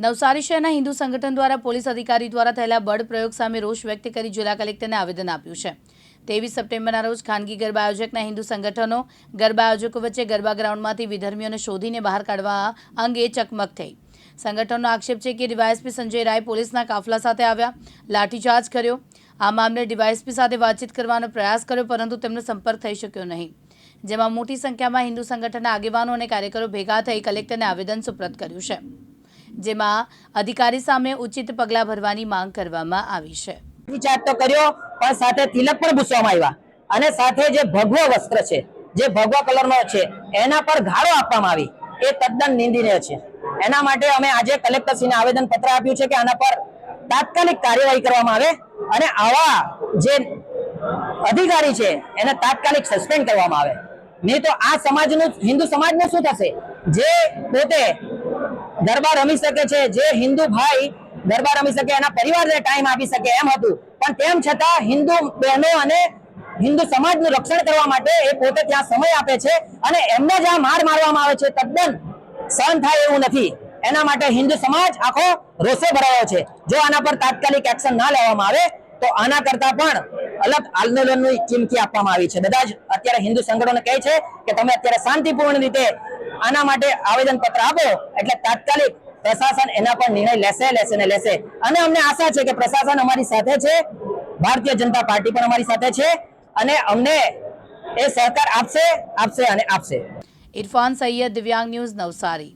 નવસારી શહેરના હિન્દુ સંગઠન દ્વારા પોલીસ અધિકારી દ્વારા થયેલા બળ પ્રયોગ સામે રોષ વ્યક્ત કરી જિલ્લા કલેક્ટરને આવેદન આપ્યું છે. ત્રેવીસ સપ્ટેમ્બરના રોજ ખાનગી ગરબા આયોજકના હિન્દુ સંગઠનો ગરબા આયોજકો વચ્ચે ગરબા ગ્રાઉન્ડમાંથી વિધર્મીઓને શોધીને બહાર કાઢવા અંગે ચકમક થઈ. સંગઠનનો આક્ષેપ છે કે ડીવાયએસપી સંજય રાય પોલીસના કાફલા સાથે આવ્યા, લાઠીચાર્જ કર્યો. આ મામલે ડીવાયએસપી સાથે વાતચીત કરવાનો પ્રયાસ કર્યો, પરંતુ તેમનો સંપર્ક થઈ શક્યો નહીં. જેમાં મોટી સંખ્યામાં હિન્દુ સંગઠનના આગેવાનો અને કાર્યકરો ભેગા થઈ કલેક્ટરને આવેદન સુપ્રત કર્યું છે. જેમાં અધિકારી સામે ઉચિત પગલાં ભરવાની માંગ કરવામાં આવી છે. વિચાર તો કર્યો, પણ સાથે તિલક પણ ભૂસવામાં આવ્યા. અને સાથે જે ભગવો વસ્ત્ર છે, જે ભગવા કલરનો છે, એના પર ગાળો આપવામાં આવી. એ તદ્દન નિંદનીય છે. એના માટે અમે આજે કલેક્ટરશ્રીને આવેદન પત્ર આપ્યું છે કે આના પર તાત્કાલિક કાર્યવાહી કરવામાં આવે અને આવા જે અધિકારી છે, એને તાત્કાલિક સસ્પેન્ડ કરવામાં આવે. નહીં તો આ સમાજનું, હિન્દુ સમાજનું શું થશે? જે પોતે ગરબા રમી શકે છે, જે હિન્દુ ભાઈ ગરબા રમી શકે, એના પરિવારને ટાઈમ આપી શકે એમ હતું. પણ તેમ છતાં હિન્દુ બહેનો અને હિન્દુ સમાજનું રક્ષણ કરવા માટે એ પોતે ત્યાં સમય આપે છે અને એમને જ્યાં માર મારવામાં આવે છે. તદ્દન સહન થાય એવું નથી. એના માટે હિન્દુ સમાજ આખો રોષે ભરાયો છે. જો આના પર તાત્કાલિક એક્શન ના લેવામાં આવે, તો આના કરતા પણ અલગ આંદોલનની ચીમકી આપવામાં આવી છે. બધા જ અત્યારે હિન્દુ સંગઠનો કહે છે કે તમે અત્યારે શાંતિપૂર્ણ રીતે આના માટે આવેદન પત્ર આપો. એટલે તાત્કાલિક પ્રશાસન એના પર નિર્ણય લેશે લેશે ને લેશે. અને અમને આશા છે કે પ્રશાસન અમારી સાથે છે. ભારતીય જનતા પાર્ટી પણ અમારી સાથે છે. અને અમને એ સહકાર આપશે આપશે અને આપશે. ઇરફાન સૈયદ દિવ્યાંગ ન્યૂઝ નવસારી.